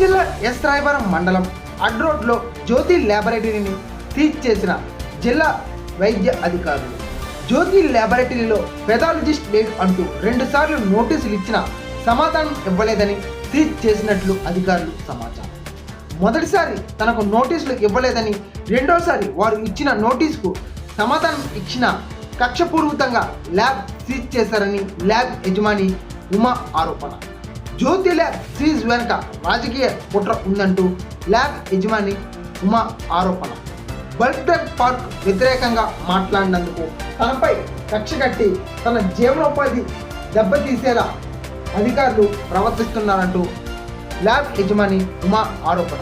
జిల్లా ఎస్ రాయవరం మండలం అడ్రోడ్లో జ్యోతి ల్యాబొరేటరీని సీజ్ చేసిన జిల్లా వైద్య అధికారులు. జ్యోతి ల్యాబొరేటరీలో పెథాలజిస్ట్ లేడు అంటూ రెండుసార్లు నోటీసులు ఇచ్చినా సమాధానం ఇవ్వలేదని సీజ్ చేసినట్లు అధికారులు సమాచారం. మొదటిసారి తనకు నోటీసులు ఇవ్వలేదని రెండోసారి వారు ఇచ్చిన నోటీసుకు సమాధానం ఇచ్చిన కక్షపూర్వకంగా ల్యాబ్ సీజ్ చేశారని ల్యాబ్ యజమాని ఉమా ఆరోపణ. జ్యోతి ల్యాబ్ సీజ్ వెనుక రాజకీయ కుట్ర ఉందంటూ ల్యాబ్ యజమాని ఉమా ఆరోపణ. బల్క్ పార్క్ వ్యతిరేకంగా మాట్లాడినందుకు తనపై కక్ష కట్టి తన జీవనోపాధి దెబ్బతీసేలా అధికారులు ప్రవర్తిస్తున్నారంటూ ల్యాబ్ యజమాని ఉమా ఆరోపణ.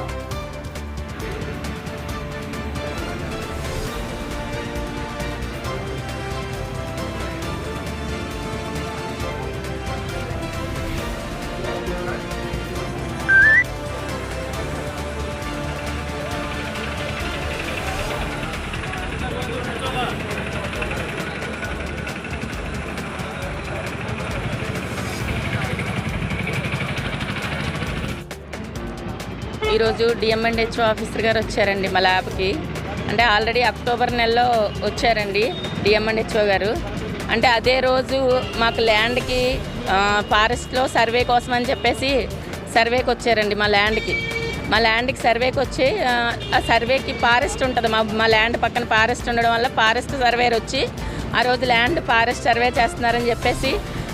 ఈరోజు డిఎంఎండ్హెచ్ఓ ఆఫీసర్ గారు వచ్చారండి మా ల్యాబ్కి. అంటే ఆల్రెడీ అక్టోబర్ నెలలో వచ్చారండి డిఎంఎండ్హెచ్ఓ గారు. అంటే అదే రోజు మాకు ల్యాండ్కి ఫారెస్ట్లో సర్వే కోసం అని చెప్పేసి సర్వేకి వచ్చారండి మా ల్యాండ్కి. మా ల్యాండ్కి సర్వేకి వచ్చి ఆ, సర్వేకి ఫారెస్ట్ ఉంటుంది. మా మా ల్యాండ్ పక్కన ఫారెస్ట్ ఉండడం వల్ల ఫారెస్ట్ సర్వేర్ వచ్చి ఆ రోజు ల్యాండ్ ఫారెస్ట్ సర్వే చేస్తున్నారని చెప్పేసి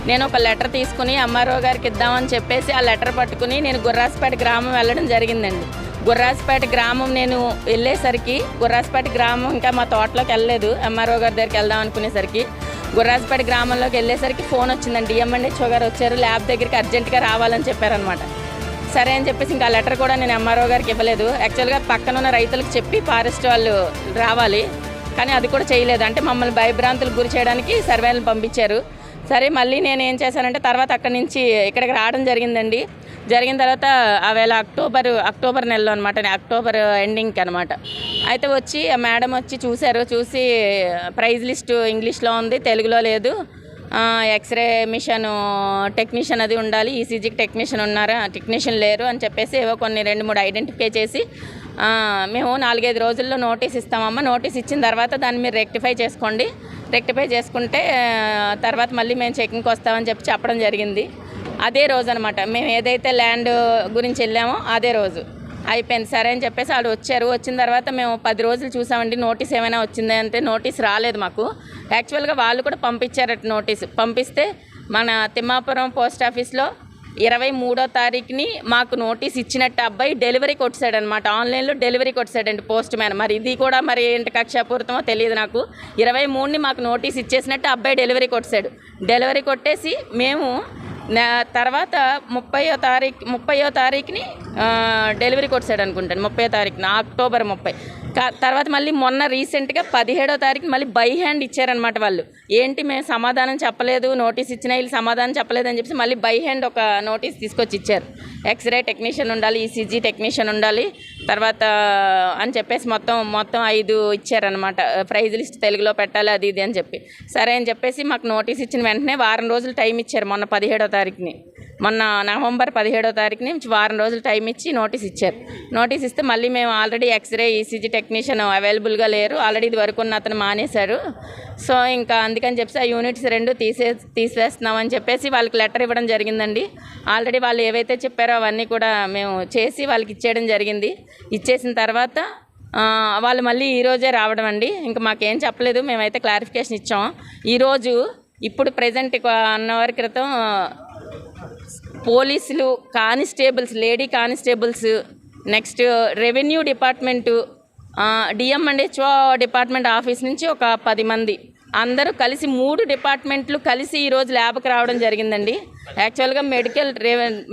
నేను ఒక లెటర్ తీసుకుని ఎంఆర్ఓ గారికి ఇద్దామని చెప్పేసి ఆ లెటర్ పట్టుకుని నేను గుర్రాసపేట గ్రామం వెళ్ళడం జరిగిందండి. గుర్రాసపేట గ్రామం నేను వెళ్ళేసరికి గుర్రాజపేట గ్రామం ఇంకా మా తోటలోకి వెళ్ళలేదు ఎంఆర్ఓ గారి దగ్గరికి వెళ్దాం అనుకునేసరికి గుర్రాసపేట గ్రామంలోకి వెళ్ళేసరికి ఫోన్ వచ్చిందండి. డిఎంఎండ్హెచ్ఓ గారు వచ్చారు ల్యాబ్ దగ్గరికి అర్జెంటుగా రావాలని చెప్పారనమాట సరే అని చెప్పేసి ఇంకా లెటర్ కూడా నేను ఎంఆర్ఓ గారికి ఇవ్వలేదు. యాక్చువల్గా పక్కన ఉన్న రైతులకు చెప్పి ఫారెస్ట్ వాళ్ళు రావాలి కానీ అది కూడా చేయలేదు. అంటే మమ్మల్ని భయభ్రాంతులకు గురి చేయడానికి సర్వేలను పంపించారు. సరే మళ్ళీ నేను ఏం చేశానంటే తర్వాత అక్కడి నుంచి ఇక్కడికి రావడం జరిగిందండి. జరిగిన తర్వాత ఆ వేళ అక్టోబర్ అక్టోబర్ నెలలో అనమాట అక్టోబర్ ఎండింగ్కి అనమాట అయితే వచ్చి మేడం వచ్చి చూశారు చూసి ప్రైజ్ లిస్ట్ ఇంగ్లీష్లో ఉంది తెలుగులో లేదు. ఎక్స్రే మిషన్ టెక్నీషియన్ అది ఉండాలి ఈసీజీకి టెక్నీషియన్ ఉన్నారా టెక్నీషియన్ లేరు అని చెప్పేసి ఏవో కొన్ని రెండు మూడు ఐడెంటిఫై చేసి మేము నాలుగైదు రోజుల్లో నోటీస్ ఇస్తామమ్మా నోటీస్ ఇచ్చిన తర్వాత దాన్ని మీరు రెక్టిఫై చేసుకోండి. రెక్టిఫై చేసుకుంటే తర్వాత మళ్ళీ మేము చెకింగ్కి వస్తామని చెప్పి చెప్పడం జరిగింది. అదే రోజు అనమాట మేము ఏదైతే ల్యాండ్ గురించి వెళ్ళామో అదే రోజు. అయిపోయింది. సరే అని చెప్పేసి వాళ్ళు వచ్చారు. వచ్చిన తర్వాత మేము పది రోజులు చూసామండి. నోటీస్ ఏమైనా వచ్చింది అంటే నోటీస్ రాలేదు మాకు. యాక్చువల్గా వాళ్ళు కూడా పంపించారట నోటీస్. పంపిస్తే మన తిమ్మాపురం పోస్ట్ ఆఫీస్లో ఇరవై మూడో తారీఖుని మాకు నోటీస్ ఇచ్చినట్టు అబ్బాయి డెలివరీ కొట్టాడు అనమాట ఆన్లైన్లో డెలివరీ కొట్టాడండి పోస్ట్ మ్యాన్. మరి ఇది కూడా మరి ఏంటి కక్షాపూరితమో తెలియదు నాకు. ఇరవై మూడుని మాకు నోటీస్ ఇచ్చేసినట్టు అబ్బాయి డెలివరీ కొట్టాడు డెలివరీ కొట్టేసి మేము నా తర్వాత ముప్పయో తారీఖు ముప్పయో తారీఖుని డెలివరీ కొట్టాడు అనుకుంటాను ముప్పై తారీఖున అక్టోబర్ ముప్పై. తర్వాత మళ్ళీ మొన్న రీసెంట్గా పదిహేడో తారీఖు మళ్ళీ బై హ్యాండ్ ఇచ్చారనమాట వాళ్ళు. ఏంటి మేము సమాధానం చెప్పలేదు నోటీస్ ఇచ్చినా వీళ్ళు సమాధానం చెప్పలేదు అని చెప్పి మళ్ళీ బై హ్యాండ్ ఒక నోటీస్ తీసుకొచ్చి ఇచ్చారు. ఎక్స్రే టెక్నీషియన్ ఉండాలి ఈసీజీ టెక్నీషియన్ ఉండాలి తర్వాత అని చెప్పేసి మొత్తం మొత్తం ఐదు ఇచ్చారనమాట ప్రైజ్ లిస్ట్ తెలుగులో పెట్టాలి అది ఇది అని చెప్పి. సరే అని చెప్పేసి మాకు నోటీస్ ఇచ్చిన వెంటనే వారం రోజులు టైం ఇచ్చారు మొన్న పదిహేడో తారీఖుని. మొన్న నవంబర్ పదిహేడో తారీఖు నుంచి వారం రోజులు టైం ఇచ్చి నోటీస్ ఇచ్చారు. నోటీస్ ఇస్తే మళ్ళీ మేము ఆల్రెడీ ఎక్స్రే ఈసీజీ టెక్నీషియన్ అవైలబుల్గా లేరు. ఆల్రెడీ ఇది వరకు ఉన్న అతను మానేశారు. సో ఇంకా అందుకని చెప్పేసి ఆ యూనిట్స్ రెండు తీసే తీసేస్తున్నామని చెప్పేసి వాళ్ళకి లెటర్ ఇవ్వడం జరిగిందండి. ఆల్రెడీ వాళ్ళు ఏవైతే చెప్పారో అవన్నీ కూడా మేము చేసి వాళ్ళకి ఇచ్చేయడం జరిగింది. ఇచ్చేసిన తర్వాత వాళ్ళు మళ్ళీ ఈరోజే రావడం అండి. ఇంకా మాకేం చెప్పలేదు. మేమైతే క్లారిఫికేషన్ ఇచ్చాం. ఈరోజు ఇప్పుడు ప్రజెంట్ వన్ అవర్ క్రితం పోలీసులు constables lady constables next revenue department DM and HO department office నుంచి ఒక పది మంది. అందరూ కలిసి మూడు డిపార్ట్మెంట్లు కలిసి ఈరోజు ల్యాబ్కి రావడం జరిగిందండి. యాక్చువల్గా మెడికల్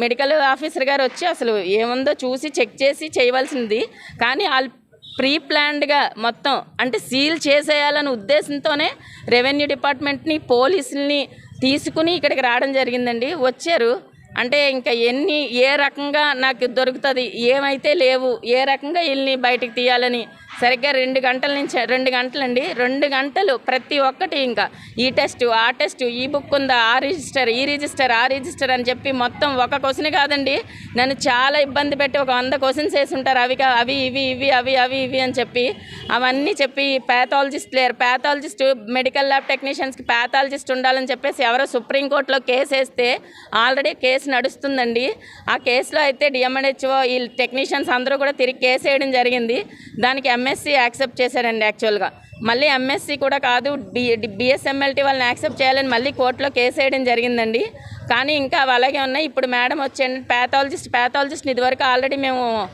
మెడికల్ ఆఫీసర్ గారు వచ్చి అసలు ఏముందో చూసి చెక్ చేసి చేయవలసింది. కానీ వాళ్ళు ప్రీ ప్లాన్డ్గా మొత్తం అంటే సీల్ చేసేయాలనే ఉద్దేశంతోనే రెవెన్యూ డిపార్ట్మెంట్ని పోలీసుల్ని తీసుకుని ఇక్కడికి రావడం జరిగిందండి. వచ్చారు. అంటే ఇంకా ఎన్ని ఏ రకంగా నాకు దొరుకుతుంది ఏమైతే లేవు ఏ రకంగా వీళ్ళని బయటికి తీయాలని సరిగ్గా రెండు గంటల నుంచి రెండు గంటలండి. రెండు గంటలు ప్రతి ఒక్కటి ఇంకా. ఈ టెస్ట్ ఆ టెస్ట్ ఈ బుక్ ఉందా ఆ రిజిస్టర్ ఈ రిజిస్టర్ ఆ రిజిస్టర్ అని చెప్పి మొత్తం ఒక క్వశ్చన్ కాదండి. నన్ను చాలా ఇబ్బంది పెట్టి ఒక వంద క్వశ్చన్స్ వేసి ఉంటారు అవి అవి ఇవి ఇవి అవి అవి ఇవి అని చెప్పి అవన్నీ చెప్పి ప్యాథాలజిస్ట్ లేరు. ప్యాథాలజిస్ట్ మెడికల్ ల్యాబ్ టెక్నీషియన్స్కి ప్యాథాలజిస్ట్ ఉండాలని చెప్పేసి ఎవరో సుప్రీంకోర్టులో కేసు వేస్తే ఆల్రెడీ కేసు నడుస్తుందండి. ఆ కేసులో అయితే డిఎంఎన్హెచ్ఓ ఈ టెక్నీషియన్స్ అందరూ కూడా తిరిగి కేసు వేయడం జరిగింది. దానికి ఎంఎస్సి యాక్సెప్ట్ చేశాడండి యాక్చువల్గా మళ్ళీ ఎంఎస్సి కూడా కాదు బి బిఎస్ఎంఎల్టీ వాళ్ళని యాక్సెప్ట్ చేయాలని మళ్ళీ కోర్టులో కేసు వేయడం జరిగిందండి. కానీ ఇంకా అవి అలాగే ఉన్నాయి. ఇప్పుడు మేడం వచ్చేయండి ప్యాథాలజిస్ట్ ప్యాథాలజిస్ట్ని ఇదివరకు ఆల్రెడీ మేము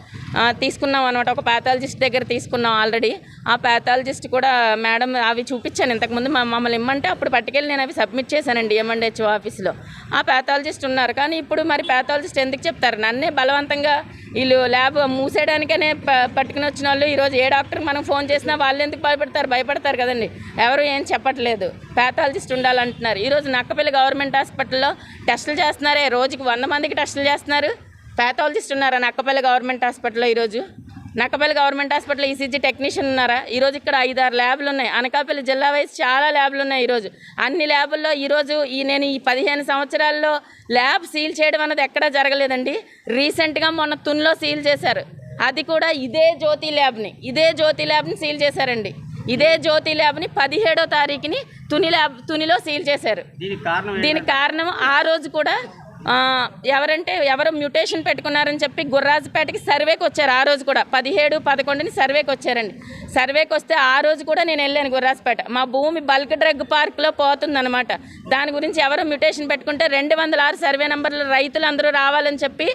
తీసుకున్నాం అనమాట ఒక ప్యాథాలజిస్ట్ దగ్గర తీసుకున్నాం ఆల్రెడీ ఆ ప్యాథాలజిస్ట్ కూడా మేడం అవి చూపించాను. ఇంతకుముందు మా మమ్మల్ని ఇమ్మంటే అప్పుడు పట్టుకెళ్ళి నేను అవి సబ్మిట్ చేశానండి ఎంఎండ్హెచ్ఓ ఆఫీస్లో ఆ ప్యాథాలజిస్ట్ ఉన్నారు. కానీ ఇప్పుడు మరి ప్యాథాలజిస్ట్ ఎందుకు చెప్తారు? నన్నే బలవంతంగా వీళ్ళు ల్యాబ్ మూసేయడానికనే ప- పట్టుకుని వచ్చిన వాళ్ళు ఈరోజు ఏ డాక్టర్కి మనం ఫోన్ చేసినా వాళ్ళు ఎందుకు భయపడతారు భయపడతారు కదండి. ఎవరు ఏం చెప్పట్లేదు. ప్యాథాలజిస్ట్ ఉండాలంటున్నారు. ఈరోజు నక్కపల్లి గవర్నమెంట్ హాస్పిటల్లో టెస్టులు చేస్తున్నారే. రోజుకి వంద మందికి టెస్టులు చేస్తున్నారు. ప్యాథాలజిస్ట్ ఉన్నారా నక్కపల్లి గవర్నమెంట్ హాస్పిటల్లో ఈరోజు? Nakkapalli government hospital ECG technician ఉన్నారా? ఈరోజు ఇక్కడ ఐదారు ల్యాబ్లు ఉన్నాయి. అనకాపల్లి జిల్లా వైజ్ చాలా ల్యాబ్లు ఉన్నాయి ఈరోజు అన్ని ల్యాబుల్లో ఈరోజు ఈ నేను ఈ పదిహేను సంవత్సరాల్లో ల్యాబ్ సీల్ చేయడం అన్నది ఎక్కడా జరగలేదండి. రీసెంట్గా మొన్న తున్లో సీల్ చేశారు. అది కూడా ఇదే జ్యోతి ల్యాబ్ని ఇదే జ్యోతి ల్యాబ్ని సీల్ చేశారండి. ఇదే జ్యోతి ల్యాబ్ని పదిహేడో తారీఖుని తుని ల్యాబ్ తునిలో సీల్ చేశారు. దీనికి కారణం ఆ రోజు కూడా ఎవరంటే ఎవరు మ్యూటేషన్ పెట్టుకున్నారని చెప్పి గుర్రాజుపేటకి సర్వేకి వచ్చారు ఆ రోజు కూడా. పదిహేడు పదకొండుని సర్వేకి వచ్చారండి. సర్వేకి వస్తే ఆ రోజు కూడా నేను వెళ్ళాను గుర్రాజుపేట. మా భూమి బల్క్ డ్రగ్ పార్క్లో పోతుందన్నమాట. దాని గురించి ఎవరు మ్యూటేషన్ పెట్టుకుంటే రెండు వందల ఆరు సర్వే నెంబర్లు రైతులు అందరూ రావాలని చెప్పి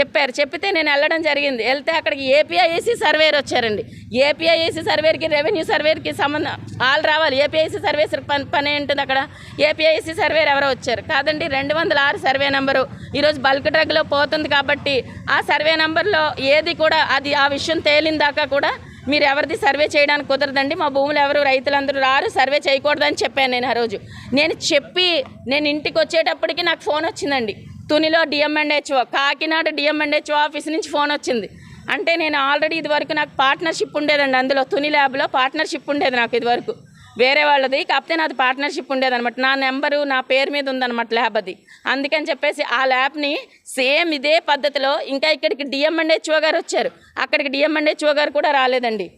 చెప్పారు. చెప్పితే నేను వెళ్ళడం జరిగింది. వెళ్తే అక్కడికి ఏపీఐఏసీ సర్వేర్ వచ్చారండి. ఏపీఐఏసీ సర్వేర్కి రెవెన్యూ సర్వేర్కి సంబంధం వాళ్ళు రావాలి. ఏపీఐసీ సర్వేస్ పని పని ఏంటుంది అక్కడ? ఏపీఐసీ సర్వేర్ ఎవరో వచ్చారు. కాదండి రెండు వందల ఆరు సర్వే నెంబర్ ఈరోజు బల్క్ డ్రగ్లో పోతుంది కాబట్టి ఆ సర్వే నెంబర్లో ఏది కూడా అది ఆ విషయం తేలిన దాకా కూడా మీరు ఎవరిది సర్వే చేయడానికి కుదరదండి. మా భూములు ఎవరు రైతులందరూ రారు సర్వే చేయకూడదని చెప్పాను నేను ఆ రోజు. నేను చెప్పి నేను ఇంటికి వచ్చేటప్పటికి నాకు ఫోన్ వచ్చిందండి. తునిలో DM and HO Kakinada DM and HO office నుంచి ఫోన్ వచ్చింది. అంటే నేను ఆల్రెడీ ఇదివరకు నాకు పార్ట్నర్షిప్ ఉండేదండి అందులో. తుని ల్యాబ్లో పార్ట్నర్షిప్ ఉండేది నాకు ఇదివరకు. వేరే వాళ్ళది. కాకపోతే నాది పార్ట్నర్షిప్ ఉండేదనమాట నా నెంబరు నా పేరు మీద ఉందన్నమాట ల్యాబ్ అది. అందుకని చెప్పేసి ఆ ల్యాబ్ని సేమ్ ఇదే పద్ధతిలో ఇంకా ఇక్కడికి డిఎంఎండ్హెచ్ఓ గారు వచ్చారు. అక్కడికి డిఎంఎండ్హెచ్ఓ గారు కూడా రాలేదండి.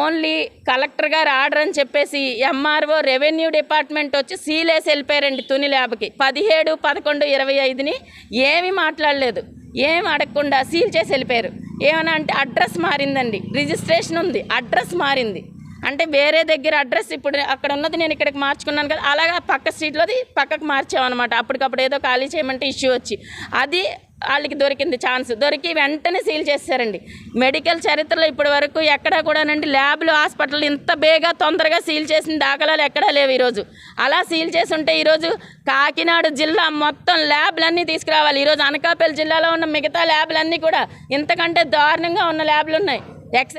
ఓన్లీ కలెక్టర్ గారు ఆర్డర్ అని చెప్పేసి ఎంఆర్ఓ రెవెన్యూ డిపార్ట్మెంట్ వచ్చి సీలేసి వెళ్ళిపోయారండి తుని ల్యాబ్కి పదిహేడు పదకొండు ఇరవై ఐదుని ఏమీ మాట్లాడలేదు. ఏం అడగకుండా సీల్ చేసి వెళ్ళిపోయారు. ఏమన్నా అంటే అడ్రస్ మారిందండి. రిజిస్ట్రేషన్ ఉంది. అడ్రస్ మారింది. అంటే వేరే దగ్గర అడ్రస్ ఇప్పుడు అక్కడ ఉన్నది నేను ఇక్కడికి మార్చుకున్నాను కదా అలాగా పక్క స్ట్రీట్లోది పక్కకు మార్చామన్నమాట. అప్పటికప్పుడు ఏదో ఖాళీ చేయమంటే ఇష్యూ వచ్చి. అది వాళ్ళకి దొరికింది ఛాన్స్ దొరికి వెంటనే సీల్ చేశారండి మెడికల్ చరిత్రలో ఇప్పటి వరకు ఎక్కడా కూడానండి ల్యాబ్లు హాస్పిటల్ ఇంత బేగా తొందరగా సీల్ చేసిన దాఖలాలు ఎక్కడా లేవు ఈరోజు. అలా సీల్ చేసి ఉంటే ఈరోజు కాకినాడ జిల్లా మొత్తం ల్యాబ్లన్నీ తీసుకురావాలి. ఈరోజు అనకాపల్లి జిల్లాలో ఉన్న మిగతా ల్యాబ్లన్నీ కూడా ఇంతకంటే దారుణంగా ఉన్న ల్యాబ్లు ఉన్నాయి. ఎక్స్